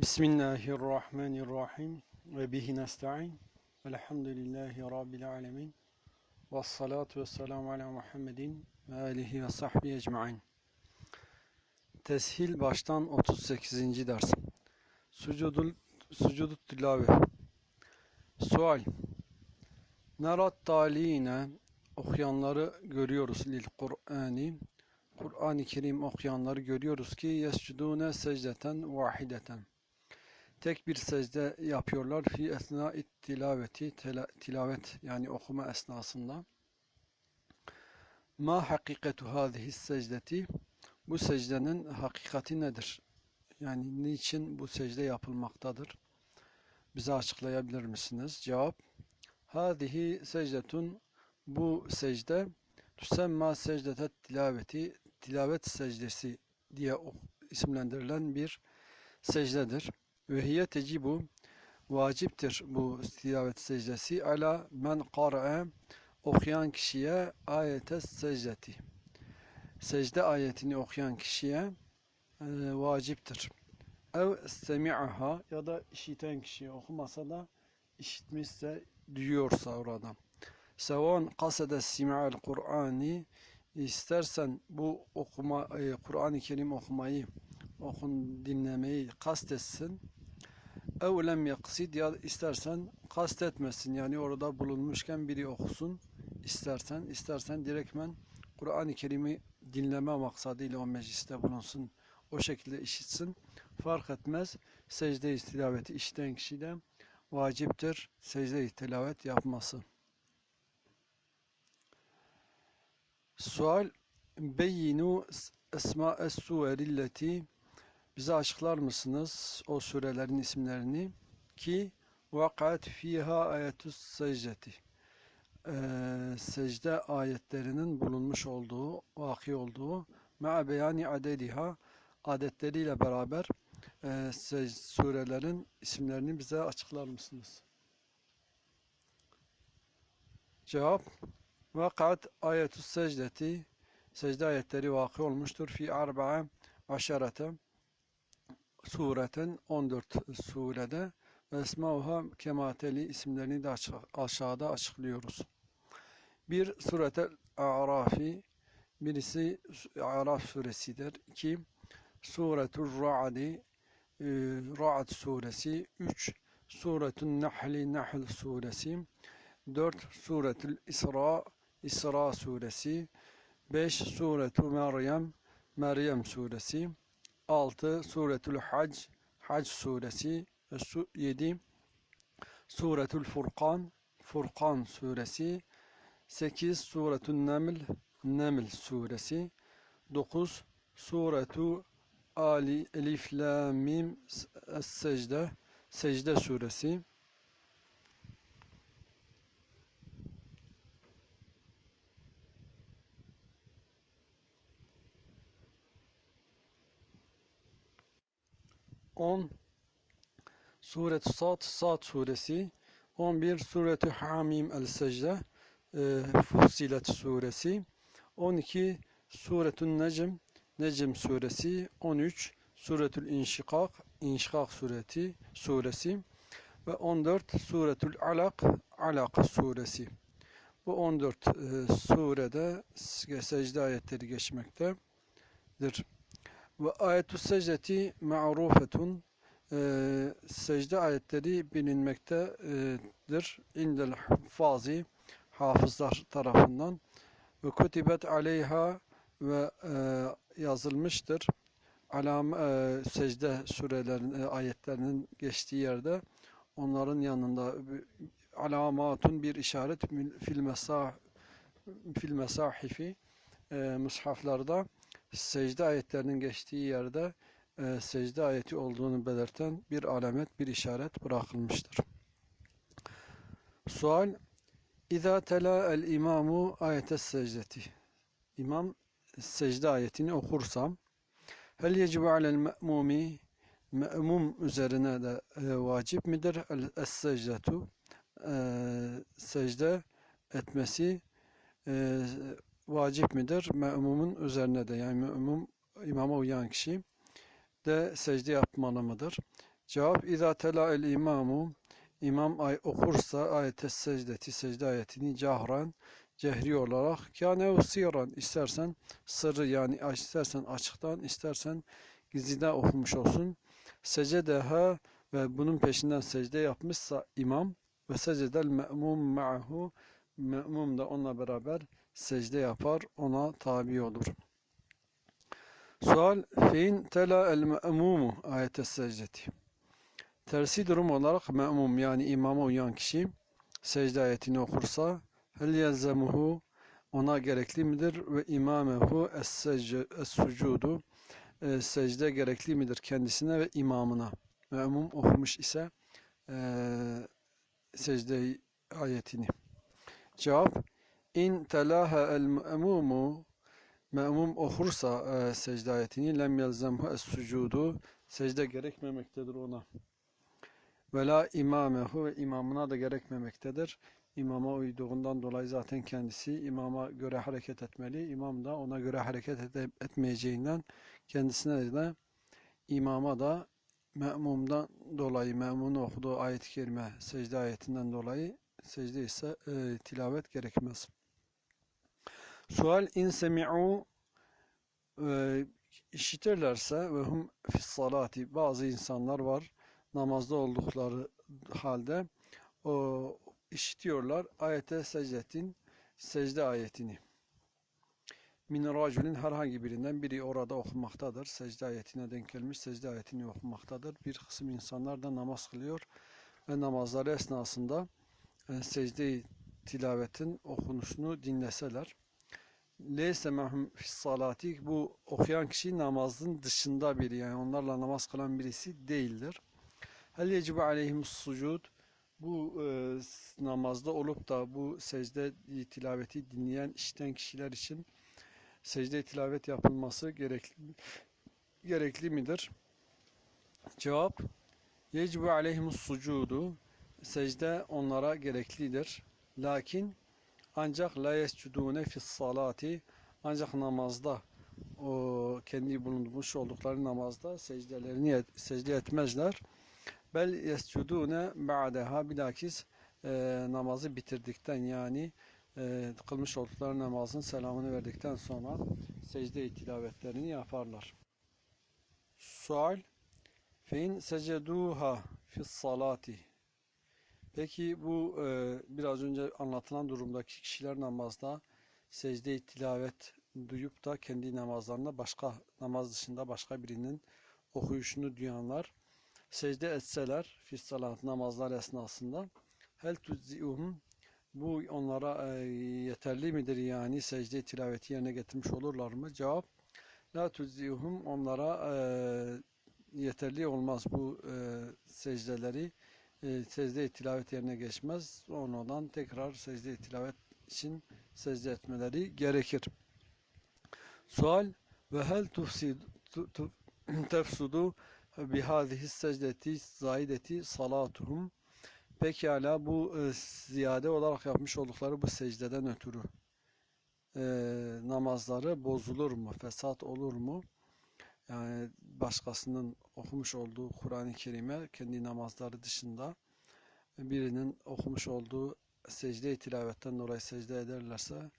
Bismillahirrahmanirrahim ve bihi nesta'in. Elhamdülillahi Rabbil alemin. Ve salatu ve selamu ala Muhammedin ve alihi ve sahbihi ecmain. Teshil baştan 38. ders. Sucudul, sucudut tilave. Sual. Nerat taline okuyanları görüyoruz lil Kur'ani. Kur'an-ı Kerim okuyanları görüyoruz ki yescudune secdeten vahideten. Tek bir secde yapıyorlar fi esna tilaveti tilavet yani okuma esnasında. Ma hakikatu hadihi secdeti bu secdenin hakikati nedir? Yani niçin bu secde yapılmaktadır? Bize açıklayabilir misiniz? Cevap Hadihi secdetun bu secde tüsemma secdetet tilaveti tilavet secdesi diye isimlendirilen bir secdedir. Ve hiye tecibu vaciptir bu tilavet secdesi ala men qara'a okuyan kişiye ayete secdeti. Secde ayetini okuyan kişiye e, vaciptir. Ev semi'aha ya da işiten kişi okumasa da işitmişse duyuyorsa orada. Sevan kasede sim'al Kur'ani istersen bu okuma e, Kur'an-ı Kerim okumayı okun dinlemeyi kastetsin ev lem yaksid ya istersen kastetmesin. Yani orada bulunmuşken biri okusun istersen. İstersen direktmen Kur'an-ı Kerim'i dinleme maksadıyla o mecliste bulunsun. O şekilde işitsin. Fark etmez. Secde-i tilaveti işiten vaciptir. Secde-i tilavet yapması. Sual Beyinu esma-es suverilleti bize açıklar mısınız o surelerin isimlerini? Ki vakat fiha ayetus secdeti. Ee, secde ayetlerinin bulunmuş olduğu, vaki olduğu ma beyani adediha adetleriyle beraber e, surelerin isimlerini bize açıklar mısınız? Cevap Vakat ayetus secdeti. Secde ayetleri vaki olmuştur. Fi arba'a aşarete sureten 14 surede ve esmauha kemateli isimlerini de aşağıda açıklıyoruz. Bir suretel A'rafi birisi A'raf suresidir. İki suretul Ra'di e, Ra'd suresi. Üç suretun Nahli Nahl suresi. Dört suretül İsra İsra suresi. Beş suretu Meryem Meryem suresi. 6 Suretül Hac Hac suresi 7 Suretül Furkan Furkan suresi. 8 Suretül Neml Neml suresi. 9 Suretu Ali Elif La Mim Es-Secde Secde suresi 10 Suret-i Sad, Sad suresi 11 Suret-i Hamim el-Secde e, Fussilet suresi 12 Suretün Necm Necm suresi 13 Suretül İnşikak İnşikak sureti suresi ve 14 Suretül Alak Alak suresi bu 14 e, surede secde ayetleri geçmektedir. Ve ayetü secdeti ma'rufetun e, secde ayetleri bilinmektedir. İndel fazi hafızlar tarafından ve kutibet aleyha ve e, yazılmıştır. Alam e, secde surelerin e, ayetlerinin geçtiği yerde onların yanında alamatun bir işaret fil mesah fil mesahifi e, mushaflarda secde ayetlerinin geçtiği yerde e, secde ayeti olduğunu belirten bir alamet, bir işaret bırakılmıştır. Sual İza tela el imamu ayetes secdeti İmam secde ayetini okursam Hel yecibu alel me'mumi me'mum üzerine de e, vacip midir? Es secdetu e, secde etmesi e, vacip midir? Me'mumun üzerine de yani me'mum imama uyan kişi de secde yapmalı mıdır? Cevap İza tela el imamu İmam ay okursa ayete secdeti secde ayetini cahran cehri olarak kâne siran istersen sırrı yani istersen açıktan istersen gizliden okumuş olsun. Secedeha ve bunun peşinden secde yapmışsa imam ve secedel me'mum ma'hu me'mum da onunla beraber secde yapar ona tabi olur. Sual fein tela el me'mumu? ayete secdeti. Tersi durum olarak me'mum yani imama uyan kişi secde ayetini okursa hel yelzemuhu? ona gerekli midir? Ve imamehu? es-sucudu e, secde gerekli midir kendisine ve imamına? Me'mum okumuş ise e, secde ayetini. Cevap in telaha el me'mumu me'mum okursa e, secde ayetini lem yelzemhu es-sucudu secde gerekmemektedir ona ve la imamehu ve imamına da gerekmemektedir. İmama uyduğundan dolayı zaten kendisi imama göre hareket etmeli. İmam da ona göre hareket ede- etmeyeceğinden kendisine de imama da me'mumdan dolayı me'mun okuduğu ayet-i kerime secde ayetinden dolayı secde ise e, tilavet gerekmez. Sual in semi'u e, işitirlerse ve hum fis salati bazı insanlar var namazda oldukları halde o işitiyorlar ayete secdetin secde ayetini. Min raculin herhangi birinden biri orada okumaktadır. Secde ayetine denk gelmiş secde ayetini okumaktadır. Bir kısım insanlar da namaz kılıyor ve namazları esnasında e, secde tilavetin okunuşunu dinleseler. Leyse mehum fis salati bu okuyan kişi namazın dışında biri yani onlarla namaz kılan birisi değildir. Hel yecibu aleyhimus sucud bu e, namazda olup da bu secde tilaveti dinleyen, işiten kişiler için secde tilavet yapılması gerekli gerekli midir? Cevap Yecibu aleyhimus sucudu secde onlara gereklidir. Lakin ancak la yescudune fis salati ancak namazda o kendi bulunmuş oldukları namazda secdelerini secde etmezler. Bel yescudune ba'deha bilakis e, namazı bitirdikten yani e, kılmış oldukları namazın selamını verdikten sonra secde tilavetlerini yaparlar. Sual Fein seceduha fis salati Peki bu e, biraz önce anlatılan durumdaki kişiler namazda secde tilavet duyup da kendi namazlarında başka namaz dışında başka birinin okuyuşunu duyanlar secde etseler fis namazlar esnasında hel tuzziuhum bu onlara e, yeterli midir yani secde tilaveti yerine getirmiş olurlar mı? Cevap la tuzziuhum onlara e, yeterli olmaz bu e, secdeleri e, secde tilavet yerine geçmez. Ondan tekrar secde tilavet için secde etmeleri gerekir. Sual ve hel tefsudu bihâzihi secdeti zaideti salatuhum Pekala bu e, ziyade olarak yapmış oldukları bu secdeden ötürü e, namazları bozulur mu? Fesat olur mu? Yani başkasının okumuş olduğu Kur'an-ı Kerim'e kendi namazları dışında birinin okumuş olduğu secde tilavetten dolayı secde ederlerse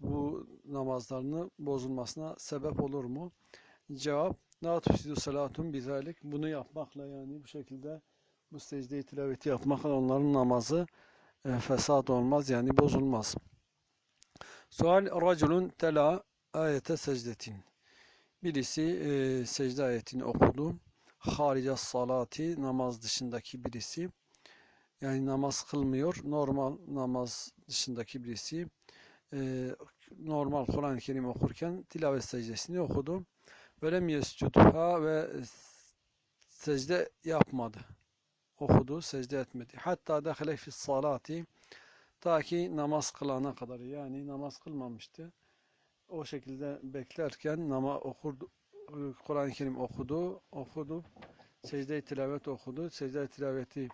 bu namazlarını bozulmasına sebep olur mu? Cevap La tufsidu salatun bizalik bunu yapmakla yani bu şekilde bu secde tilaveti yapmakla onların namazı e, fesat olmaz yani bozulmaz. Sual raculun tela ayete secdetin Birisi e, secde ayetini okudu. Harica salati namaz dışındaki birisi yani namaz kılmıyor. Normal namaz dışındaki birisi e, normal Kur'an-ı Kerim okurken tilavet secdesini okudu. Velem yescudha ve secde yapmadı. Okudu, secde etmedi. Hatta dehale salati ta ki namaz kılana kadar yani namaz kılmamıştı. O şekilde beklerken nama okurdu, Kur'an-ı Kerim okudu, okudu, secde tilavet okudu. Secde tilaveti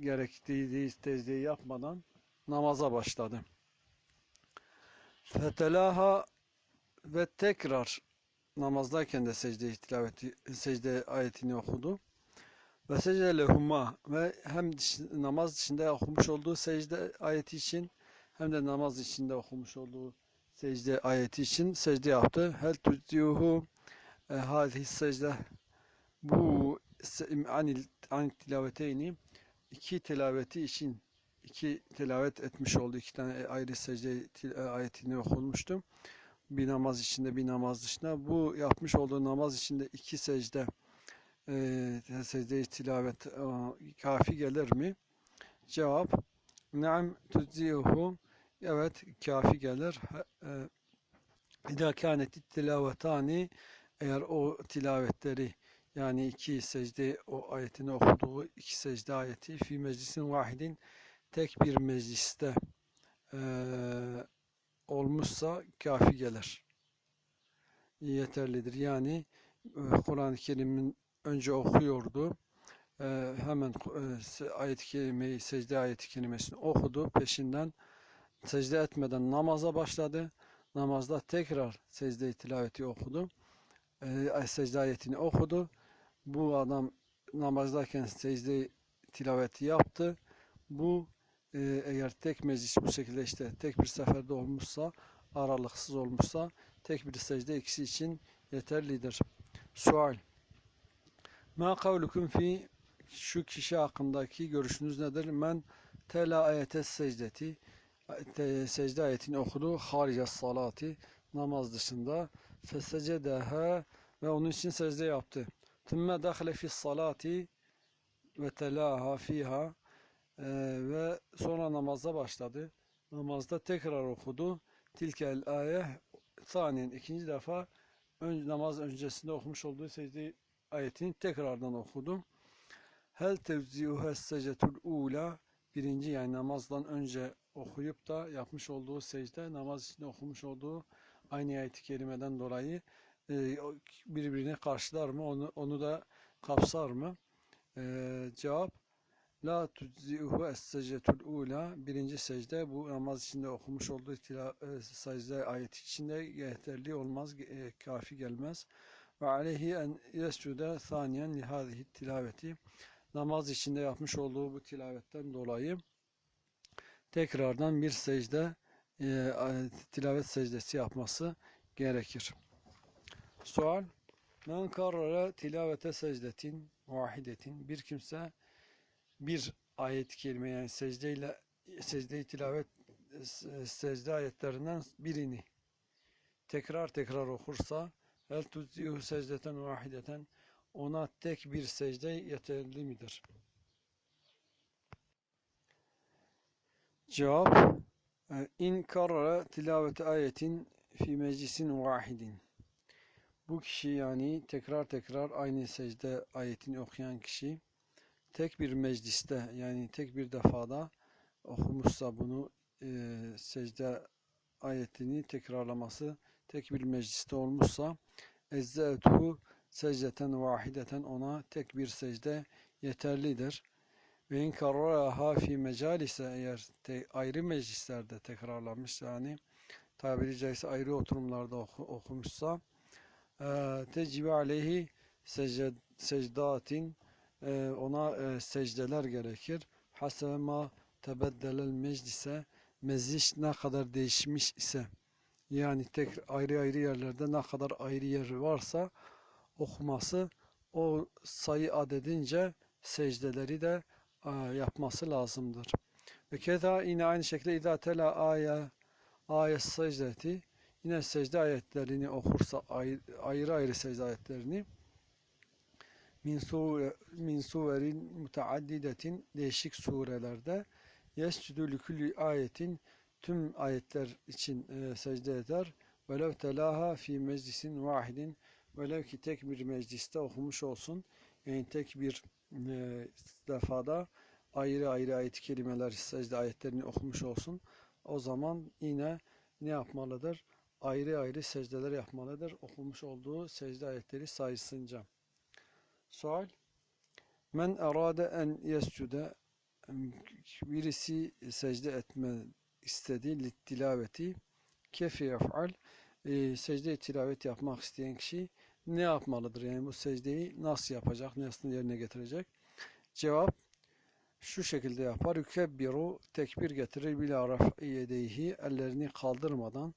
gerektiği secdeyi yapmadan namaza başladı. Fetelaha ve tekrar namazdayken de secde tilaveti secde ayetini okudu. Ve secde lehuma ve hem namaz dışında okumuş olduğu secde ayeti için hem de namaz içinde okumuş olduğu secde ayeti için secde yaptı. Hel tuziuhu e, hâzihi secde bu anil, anil tilaveteyni iki tilaveti için iki tilavet etmiş oldu. iki tane ayrı secde e, ayetini okunmuştu. Bir namaz içinde bir namaz dışında. Bu yapmış olduğu namaz içinde iki secde e, secde-i tilavet e, kafi gelir mi? Cevap Naam tuzzihu Evet kafi gelir. E, İzâ kânet tilavetani eğer o tilavetleri yani iki secde o ayetini okuduğu iki secde ayeti fi meclisin vahidin tek bir mecliste eee, olmuşsa kafi gelir. Yeterlidir. Yani e, Kur'an-ı Kerim'in önce okuyordu. E, hemen e, ayet-i kerimeyi, secde ayet-i kerimesini okudu. Peşinden secde etmeden namaza başladı. Namazda tekrar secde-i tilaveti okudu. E, secde ayetini okudu. Bu adam namazdayken secde tilaveti yaptı. Bu e, eğer tek meclis bu şekilde işte tek bir seferde olmuşsa, aralıksız olmuşsa tek bir secde ikisi için yeterlidir. Sual. Ma kavlukum fi şu kişi hakkındaki görüşünüz nedir? Men tela ayete secdeti secde ayetini okudu. Harice salati namaz dışında fesecedeha ve onun için secde yaptı. Tümme dahile fi salati ve telaha fiha Ee, ve sonra namaza başladı. Namazda tekrar okudu. Tilkel ayet saniyen ikinci defa ön, namaz öncesinde okumuş olduğu secde ayetini tekrardan okudu. Hel tevziuha secetul ula birinci yani namazdan önce okuyup da yapmış olduğu secde namaz içinde okumuş olduğu aynı ayet-i kerimeden dolayı e, o birbirini karşılar mı? Onu, onu da kapsar mı? E, cevap La tujzi'uhu es-secdetul ula birinci secde bu namaz içinde okumuş olduğu tila, e, secde ayeti içinde yeterli olmaz, e, kafi gelmez. Ve aleyhi en yescude saniyen lihâzihi tilaveti namaz içinde yapmış olduğu bu tilavetten dolayı tekrardan bir secde e, tilavet secdesi yapması gerekir. Sual Men karrara tilavete secdetin vahidetin bir kimse bir ayet-i kerime yani secdeyle secde-i tilavet e, secde ayetlerinden birini tekrar tekrar okursa el tuzihu secdeten vahideten ona tek bir secde yeterli midir? Cevap e, in karara tilavete ayetin fi meclisin vahidin bu kişi yani tekrar tekrar aynı secde ayetini okuyan kişi tek bir mecliste yani tek bir defada okumuşsa bunu e, secde ayetini tekrarlaması tek bir mecliste olmuşsa ezzetuhu secdeten vahideten ona tek bir secde yeterlidir. Ve in karraha fi mecalise eğer te, ayrı meclislerde tekrarlamış yani tabiri caizse ayrı oturumlarda oku, okumuşsa e, tecibi aleyhi secd, secdatin e, ona e, secdeler gerekir. Hasebe ma tebeddelel meclise meclis ne kadar değişmiş ise yani tek ayrı ayrı yerlerde ne kadar ayrı yer varsa okuması o sayı adedince secdeleri de yapması lazımdır. Ve keza yine aynı şekilde idâ tela aya ayet secdeti yine secde ayetlerini okursa ayrı ayrı, secde ayetlerini min sure min suverin mutaaddidetin değişik surelerde yescudu likulli ayetin tüm ayetler için e, secde eder. Velev telaha fi meclisin vahidin velev ki tek bir mecliste okumuş olsun. Yani tek bir e, defada ayrı ayrı ayet-i kerimeler secde ayetlerini okumuş olsun. O zaman yine ne yapmalıdır? Ayrı ayrı secdeler yapmalıdır. Okumuş olduğu secde ayetleri sayısınca. Sual Men arade en yescude birisi secde etme istedi littilaveti kefi yef'al e, secde tilavet yapmak isteyen kişi ne yapmalıdır? Yani bu secdeyi nasıl yapacak, nasıl yerine getirecek? Cevap şu şekilde yapar. Yukebbiru tekbir getirir bila raf'i yedeyhi ellerini kaldırmadan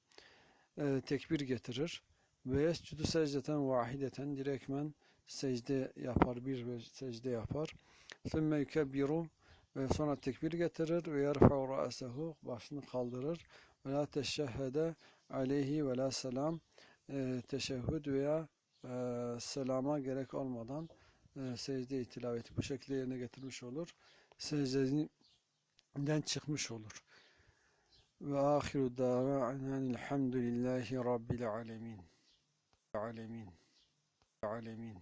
e, tekbir getirir. Ve yescudu secdeten vahideten direktmen secde yapar, bir secde yapar. Sümme yukebbiru ve sonra tekbir getirir ve yerfa'u ra'sehu başını kaldırır ve la teşehhede aleyhi ve la selam e, teşehhüd veya e, selama gerek olmadan e, secde-i tilaveti bu şekilde yerine getirmiş olur. Secdeden çıkmış olur. Ve ahiru da'vanen elhamdülillahi rabbil alemin. Alemin. Alemin.